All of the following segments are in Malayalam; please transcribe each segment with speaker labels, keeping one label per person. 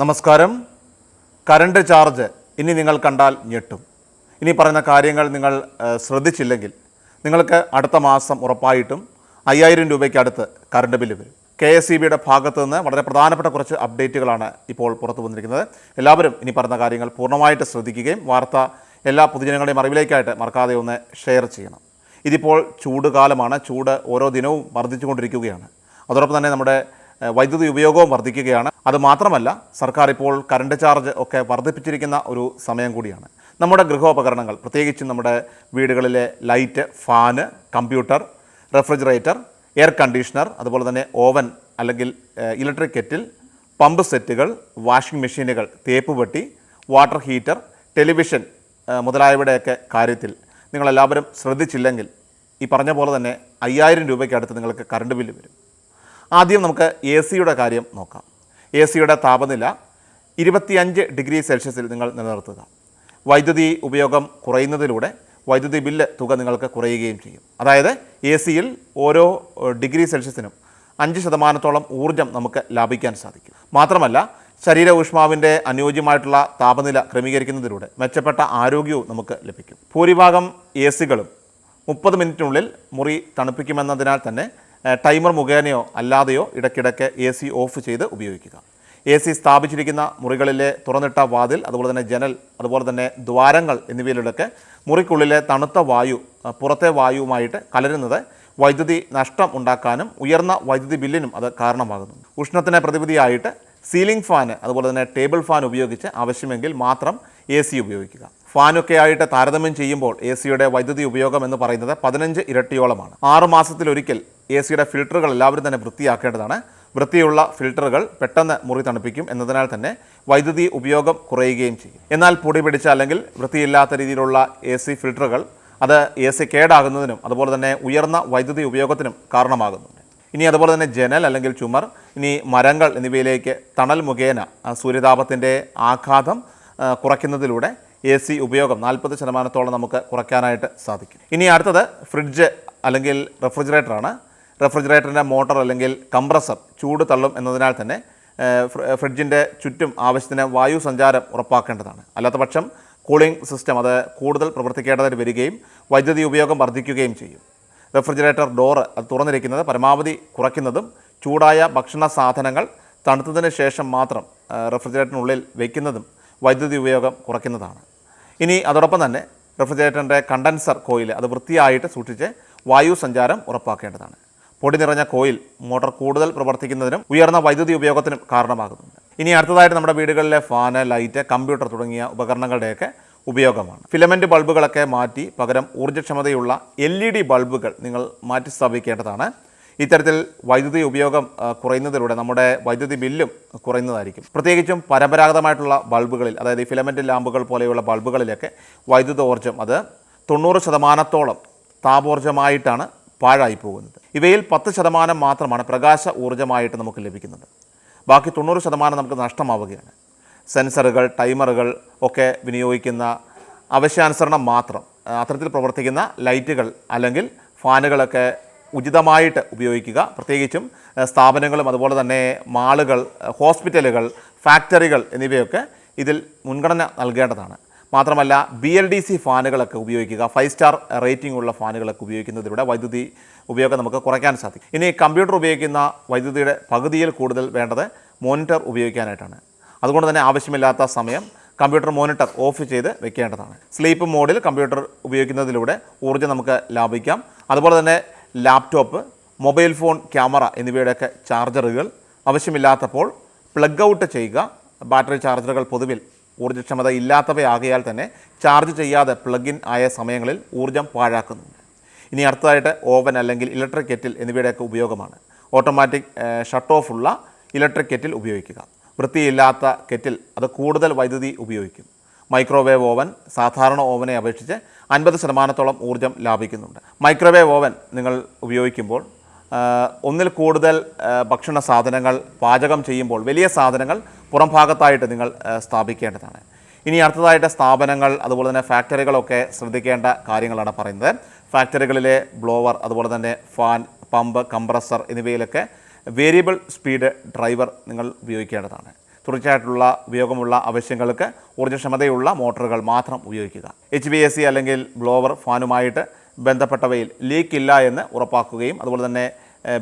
Speaker 1: നമസ്കാരം. കറണ്ട് ചാർജ് ഇനി നിങ്ങൾ കണ്ടാൽ ഞെട്ടും. ഇനി പറയുന്ന കാര്യങ്ങൾ നിങ്ങൾ ശ്രദ്ധിച്ചില്ലെങ്കിൽ നിങ്ങൾക്ക് അടുത്ത മാസം ഉറപ്പായിട്ടും അയ്യായിരം രൂപയ്ക്ക് അടുത്ത് കറണ്ട് ബില്ല് വരും. കെ എസ് സി ബിയുടെ ഭാഗത്തു നിന്ന് വളരെ പ്രധാനപ്പെട്ട കുറച്ച് അപ്ഡേറ്റുകളാണ് ഇപ്പോൾ പുറത്തു വന്നിരിക്കുന്നത്. എല്ലാവരും ഇനി പറഞ്ഞ കാര്യങ്ങൾ പൂർണമായിട്ട് ശ്രദ്ധിക്കുകയും വാർത്ത എല്ലാ പൊതുജനങ്ങളുടെയും അറിവിലേക്കായിട്ട് മറക്കാതെ ഒന്ന് ഷെയർ ചെയ്യണം. ഇതിപ്പോൾ ചൂട് കാലമാണ്. ചൂട് ഓരോ ദിനവും വർദ്ധിച്ചുകൊണ്ടിരിക്കുകയാണ്. അതോടൊപ്പം തന്നെ നമ്മുടെ വൈദ്യുതി ഉപയോഗവും വർദ്ധിക്കുകയാണ്. അത് മാത്രമല്ല സർക്കാർ ഇപ്പോൾ കറണ്ട് ചാർജ് ഒക്കെ വർദ്ധിപ്പിച്ചിരിക്കുന്ന ഒരു സമയം കൂടിയാണ്. നമ്മുടെ ഗൃഹോപകരണങ്ങൾ പ്രത്യേകിച്ചും നമ്മുടെ വീടുകളിലെ light fan computer refrigerator air conditioner അതുപോലെ തന്നെ ഓവൻ അല്ലെങ്കിൽ ഇലക്ട്രിക് കെറ്റിൽ പമ്പ് സെറ്റുകൾ വാഷിംഗ് മെഷീനുകൾ തേപ്പുപെട്ടി വാട്ടർ ഹീറ്റർ ടെലിവിഷൻ മുതലായവയുടെയൊക്കെ കാര്യത്തിൽ നിങ്ങളെല്ലാവരും ശ്രദ്ധിച്ചില്ലെങ്കിൽ ഈ പറഞ്ഞ പോലെ തന്നെ അയ്യായിരം രൂപയ്ക്ക് അടുത്ത് നിങ്ങൾക്ക് കറണ്ട് ബില്ല് വരും. ആദ്യം നമുക്ക് എ സിയുടെ കാര്യം നോക്കാം. എ സിയുടെ താപനില ഇരുപത്തിയഞ്ച് ഡിഗ്രി സെൽഷ്യസിൽ നിങ്ങൾ നിലനിർത്തുക. വൈദ്യുതി ഉപയോഗം കുറയുന്നതിലൂടെ വൈദ്യുതി ബില്ല് തുക നിങ്ങൾക്ക് കുറയുകയും ചെയ്യും. അതായത് എ സിയിൽ ഓരോ ഡിഗ്രി സെൽഷ്യസിനും അഞ്ച് ശതമാനത്തോളം ഊർജം നമുക്ക് ലാഭിക്കാൻ സാധിക്കും. മാത്രമല്ല ശരീര ഊഷ്മാവിന്റെ അനുയോജ്യമായിട്ടുള്ള താപനില ക്രമീകരിക്കുന്നതിലൂടെ മെച്ചപ്പെട്ട ആരോഗ്യവും നമുക്ക് ലഭിക്കും. ഭൂരിഭാഗം എ സികളും മുപ്പത് മിനിറ്റിനുള്ളിൽ മുറി തണുപ്പിക്കുമെന്നതിനാൽ തന്നെ ടൈമർ മുഖേനയോ അല്ലാതെയോ ഇടയ്ക്കിടയ്ക്ക് എ സി ഓഫ് ചെയ്ത് ഉപയോഗിക്കുക. എ സി സ്ഥാപിച്ചിരിക്കുന്ന മുറികളിലെ തുറന്നിട്ട വാതിൽ അതുപോലെ തന്നെ ജനൽ അതുപോലെ തന്നെ ദ്വാരങ്ങൾ എന്നിവയിലൊക്കെ മുറിക്കുള്ളിലെ തണുത്ത വായു പുറത്തെ വായുവുമായിട്ട് കലരുന്നത് വൈദ്യുതി നഷ്ടം ഉണ്ടാക്കാനും ഉയർന്ന വൈദ്യുതി ബില്ലിനും അത് കാരണമാകുന്നു ഉഷ്ണത്തിന് പ്രതിവിധിയായിട്ട് സീലിംഗ് ഫാന് അതുപോലെ തന്നെ ടേബിൾ ഫാൻ ഉപയോഗിച്ച് ആവശ്യമെങ്കിൽ മാത്രം എ സി ഉപയോഗിക്കുക. ഫാനൊക്കെ ആയിട്ട് താരതമ്യം ചെയ്യുമ്പോൾ എ സിയുടെ വൈദ്യുതി ഉപയോഗം എന്ന് പറയുന്നത് പതിനഞ്ച് ഇരട്ടിയോളമാണ്. ആറ് മാസത്തിലൊരിക്കൽ എ സിയുടെ ഫിൽറ്ററുകൾ എല്ലാവരും തന്നെ വൃത്തിയാക്കേണ്ടതാണ്. വൃത്തിയുള്ള ഫിൽറ്ററുകൾ പെട്ടെന്ന് മുറി തണുപ്പിക്കും എന്നതിനാൽ തന്നെ വൈദ്യുതി ഉപയോഗം കുറയുകയും ചെയ്യും. എന്നാൽ പൊടി പിടിച്ച അല്ലെങ്കിൽ വൃത്തിയില്ലാത്ത രീതിയിലുള്ള എ സി ഫിൽറ്ററുകൾ അത് എ സി കേടാകുന്നതിനും അതുപോലെ തന്നെ ഉയർന്ന വൈദ്യുതി ഉപയോഗത്തിനും കാരണമാകുന്നുണ്ട് ഇനി അതുപോലെ തന്നെ ജനൽ അല്ലെങ്കിൽ ചുമർ ഇനി മരങ്ങൾ എന്നിവയിലേക്ക് തണൽ മുഖേന സൂര്യതാപത്തിന്റെ ആഘാതം കുറയ്ക്കുന്നതിലൂടെ എ സി ഉപയോഗം നാൽപ്പത് ശതമാനത്തോളം നമുക്ക് കുറയ്ക്കാനായിട്ട് സാധിക്കും. ഇനി അടുത്തത് ഫ്രിഡ്ജ് അല്ലെങ്കിൽ റെഫ്രിജറേറ്ററാണ്. റെഫ്രിജറേറ്ററിന്റെ മോട്ടർ അല്ലെങ്കിൽ കംപ്രസർ ചൂട് തള്ളും എന്നതിനാൽ തന്നെ ഫ്രിഡ്ജിന്റെ ചുറ്റും ആവശ്യത്തിന് വായു സഞ്ചാരം ഉറപ്പാക്കേണ്ടതാണ്. അല്ലാത്ത പക്ഷം കൂളിംഗ് സിസ്റ്റം അത് കൂടുതൽ പ്രവർത്തിക്കേണ്ടതായി വരികയും വൈദ്യുതി ഉപയോഗം വർദ്ധിക്കുകയും ചെയ്യും. റെഫ്രിജറേറ്റർ ഡോറ് അത് തുറന്നിരിക്കുന്നത് പരമാവധി കുറയ്ക്കുന്നതും ചൂടായ ഭക്ഷണ സാധനങ്ങൾ തണുത്തതിന് ശേഷം മാത്രം റെഫ്രിജറേറ്ററിനുള്ളിൽ വയ്ക്കുന്നതും വൈദ്യുതി ഉപയോഗം കുറയ്ക്കുന്നതാണ്. ഇനി അതോടൊപ്പം തന്നെ റെഫ്രിജറേറ്ററിന്റെ കണ്ടൻസർ കോയിൽ അത് വൃത്തിയായിട്ട് സൂക്ഷിച്ച് വായു സഞ്ചാരം ഉറപ്പാക്കേണ്ടതാണ്. പൊടി നിറഞ്ഞ കോയിൽ മോട്ടോർ കൂടുതൽ പ്രവർത്തിക്കുന്നതിനും ഉയർന്ന വൈദ്യുതി ഉപയോഗത്തിനും കാരണമാകുന്നുണ്ട്. ഇനി അടുത്തതായിട്ട് നമ്മുടെ വീടുകളിലെ ഫാന് ലൈറ്റ് കമ്പ്യൂട്ടർ തുടങ്ങിയ ഉപകരണങ്ങളുടെയൊക്കെ ഉപയോഗമാണ്. ഫിലമെന്റ് ബൾബുകളൊക്കെ മാറ്റി പകരം ഊർജക്ഷമതയുള്ള എൽ ഇ ഡി ബൾബുകൾ നിങ്ങൾ മാറ്റി സ്ഥാപിക്കേണ്ടതാണ്. ഇത്തരത്തിൽ വൈദ്യുതി ഉപയോഗം കുറയുന്നതിലൂടെ നമ്മുടെ വൈദ്യുതി ബില്ലും കുറയുന്നതായിരിക്കും. പ്രത്യേകിച്ചും പരമ്പരാഗതമായിട്ടുള്ള ബൾബുകളിൽ അതായത് ഈ ഫിലമെന്റ് ലാമ്പുകൾ പോലെയുള്ള ബൾബുകളിലൊക്കെ വൈദ്യുതോർജം അത് തൊണ്ണൂറ് ശതമാനത്തോളം താപോർജമായിട്ടാണ് പാഴായി പോകുന്നത്. ഇവയിൽ പത്ത് ശതമാനം മാത്രമാണ് പ്രകാശ ഊർജമായിട്ട് നമുക്ക് ലഭിക്കുന്നത്. ബാക്കി തൊണ്ണൂറ് ശതമാനം നമുക്ക് നഷ്ടമാവുകയാണ്. സെൻസറുകൾ ടൈമറുകൾ ഒക്കെ വിനിയോഗിക്കുന്ന അവശ്യാനുസരണം മാത്രം അത്തരത്തിൽ പ്രവർത്തിക്കുന്ന ലൈറ്റുകൾ അല്ലെങ്കിൽ ഫാനുകളൊക്കെ ഉചിതമായിട്ട് ഉപയോഗിക്കുക. പ്രത്യേകിച്ചും സ്ഥാപനങ്ങളും അതുപോലെ തന്നെ മാളുകൾ ഹോസ്പിറ്റലുകൾ ഫാക്ടറികൾ എന്നിവയൊക്കെ ഇതിൽ മുൻഗണന നൽകേണ്ടതാണ്. മാത്രമല്ല ബി എൽ ഡി സി ഫാനുകളൊക്കെ ഉപയോഗിക്കുക ഫൈവ് സ്റ്റാർ റേറ്റിംഗ് ഉള്ള ഫാനുകളൊക്കെ ഉപയോഗിക്കുന്നതിലൂടെ വൈദ്യുതി ഉപയോഗം നമുക്ക് കുറയ്ക്കാൻ സാധിക്കും. ഇനി കമ്പ്യൂട്ടർ ഉപയോഗിക്കുന്ന വൈദ്യുതിയുടെ പകുതിയിൽ കൂടുതൽ വേണ്ടത് മോണിറ്റർ ഉപയോഗിക്കാനായിട്ടാണ്. അതുകൊണ്ട് തന്നെ ആവശ്യമില്ലാത്ത സമയം കമ്പ്യൂട്ടർ മോണിറ്റർ ഓഫ് ചെയ്ത് വെക്കേണ്ടതാണ്. സ്ലീപ്പ് മോഡിൽ കമ്പ്യൂട്ടർ ഉപയോഗിക്കുന്നതിലൂടെ ഊർജം നമുക്ക് ലാഭിക്കാം. അതുപോലെ തന്നെ ലാപ്ടോപ്പ് മൊബൈൽ ഫോൺ ക്യാമറ എന്നിവയുടെയൊക്കെ ചാർജറുകൾ ആവശ്യമില്ലാത്തപ്പോൾ പ്ലഗ് ഔട്ട് ചെയ്യുക. ബാറ്ററി ചാർജറുകൾ പൊതുവിൽ ഊർജക്ഷമത ഇല്ലാത്തവയാകയാൽ തന്നെ ചാർജ് ചെയ്യാതെ പ്ലഗിൻ ആയ സമയങ്ങളിൽ ഊർജം പാഴാക്കുന്നുണ്ട് ഇനി അടുത്തതായിട്ട് ഓവൻ അല്ലെങ്കിൽ ഇലക്ട്രിക് കെറ്റിൽ എന്നിവയുടെയൊക്കെ ഉപയോഗമാണ്. ഓട്ടോമാറ്റിക് ഷട്ട് ഓഫ് ഉള്ള ഇലക്ട്രിക് കെറ്റിൽ ഉപയോഗിക്കുക. വൃത്തിയില്ലാത്ത കെറ്റിൽ അത് കൂടുതൽ വൈദ്യുതി ഉപയോഗിക്കും. മൈക്രോവേവ് ഓവൻ സാധാരണ ഓവനെ അപേക്ഷിച്ച് അൻപത് ശതമാനത്തോളം ഊർജം ലാഭിക്കുന്നുണ്ട്. മൈക്രോവേവ് ഓവൻ നിങ്ങൾ ഉപയോഗിക്കുമ്പോൾ ഒന്നിൽ കൂടുതൽ ഭക്ഷണ സാധനങ്ങൾ പാചകം ചെയ്യുമ്പോൾ വലിയ സാധനങ്ങൾ പുറം ഭാഗത്തായിട്ട് നിങ്ങൾ സ്ഥാപിക്കേണ്ടതാണ്. ഇനി അടുത്തതായിട്ട് സ്ഥാപനങ്ങൾ അതുപോലെ തന്നെ ഫാക്ടറികളൊക്കെ ശ്രദ്ധിക്കേണ്ട കാര്യങ്ങളാണ് പറയുന്നത്. ഫാക്ടറികളിലെ ബ്ലോവർ അതുപോലെ തന്നെ ഫാൻ പമ്പ് കംപ്രസർ എന്നിവയിലൊക്കെ വേരിയബിൾ സ്പീഡ് ഡ്രൈവർ നിങ്ങൾ ഉപയോഗിക്കേണ്ടതാണ്. തുടർച്ചയായിട്ടുള്ള ഉപയോഗമുള്ള ആവശ്യങ്ങൾക്ക് ഊർജക്ഷമതയുള്ള മോട്ടോറുകൾ മാത്രം ഉപയോഗിക്കുക. എച്ച് ബി എസ് സി അല്ലെങ്കിൽ ബ്ലോവർ ഫാനുമായിട്ട് ബന്ധപ്പെട്ടവയിൽ ലീക്ക് ഇല്ല എന്ന് ഉറപ്പാക്കുകയും അതുപോലെ തന്നെ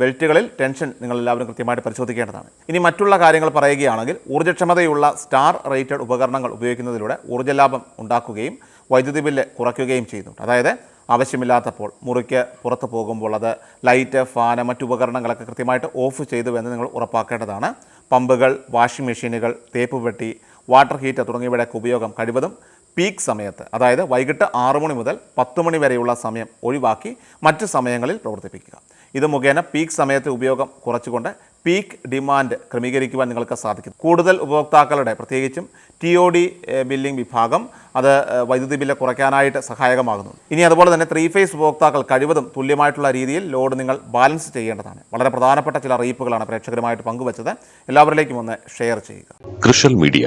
Speaker 1: ബെൽറ്റുകളിൽ ടെൻഷൻ നിങ്ങൾ എല്ലാവരും കൃത്യമായിട്ട് പരിശോധിക്കേണ്ടതാണ്. ഇനി മറ്റുള്ള കാര്യങ്ങൾ പറയുകയാണെങ്കിൽ ഊർജക്ഷമതയുള്ള സ്റ്റാർ റേറ്റഡ് ഉപകരണങ്ങൾ ഉപയോഗിക്കുന്നതിലൂടെ ഊർജലാഭം ഉണ്ടാക്കുകയും വൈദ്യുതി ബില്ല് കുറയ്ക്കുകയും ചെയ്യുന്നുണ്ട് അതായത് ആവശ്യമില്ലാത്തപ്പോൾ മുറിക്ക് പുറത്ത് പോകുമ്പോൾ അത് ലൈറ്റ് ഫാന് മറ്റുപകരണങ്ങളൊക്കെ കൃത്യമായിട്ട് ഓഫ് ചെയ്തു എന്ന് നിങ്ങൾ ഉറപ്പാക്കേണ്ടതാണ്. പമ്പുകൾ വാഷിംഗ് മെഷീനുകൾ തേപ്പ് പെട്ടി വാട്ടർ ഹീറ്റർ തുടങ്ങിയവയുടെയൊക്കെ ഉപയോഗം കഴിവതും പീക്ക് സമയത്ത് അതായത് വൈകിട്ട് ആറ് മണി മുതൽ പത്ത് മണി വരെയുള്ള സമയം ഒഴിവാക്കി മറ്റ് സമയങ്ങളിൽ പ്രവർത്തിപ്പിക്കുക. ഇത് മുഖേന പീക്ക് സമയത്തെ ഉപയോഗം കുറച്ചുകൊണ്ട് പീക്ക് ഡിമാൻഡ് ക്രമീകരിക്കുവാൻ നിങ്ങൾക്ക് സാധിക്കും. കൂടുതൽ ഉപഭോക്താക്കളുടെ പ്രത്യേകിച്ചും ടി ഒ ഡി ബില്ലിംഗ് വിഭാഗം അത് വൈദ്യുതി ബില്ല് കുറയ്ക്കാനായിട്ട് സഹായകമാകുന്നു. ഇനി അതുപോലെ തന്നെ ത്രീ ഫേസ് ഉപഭോക്താക്കൾ കഴിവതും തുല്യമായിട്ടുള്ള രീതിയിൽ ലോഡ് നിങ്ങൾ ബാലൻസ് ചെയ്യേണ്ടതാണ്. വളരെ പ്രധാനപ്പെട്ട ചില അറിയിപ്പുകളാണ് പ്രേക്ഷകരുമായിട്ട് പങ്കുവച്ചത്. എല്ലാവരിലേക്കും ഒന്ന് ഷെയർ ചെയ്യുക.
Speaker 2: കൃഷൽ മീഡിയ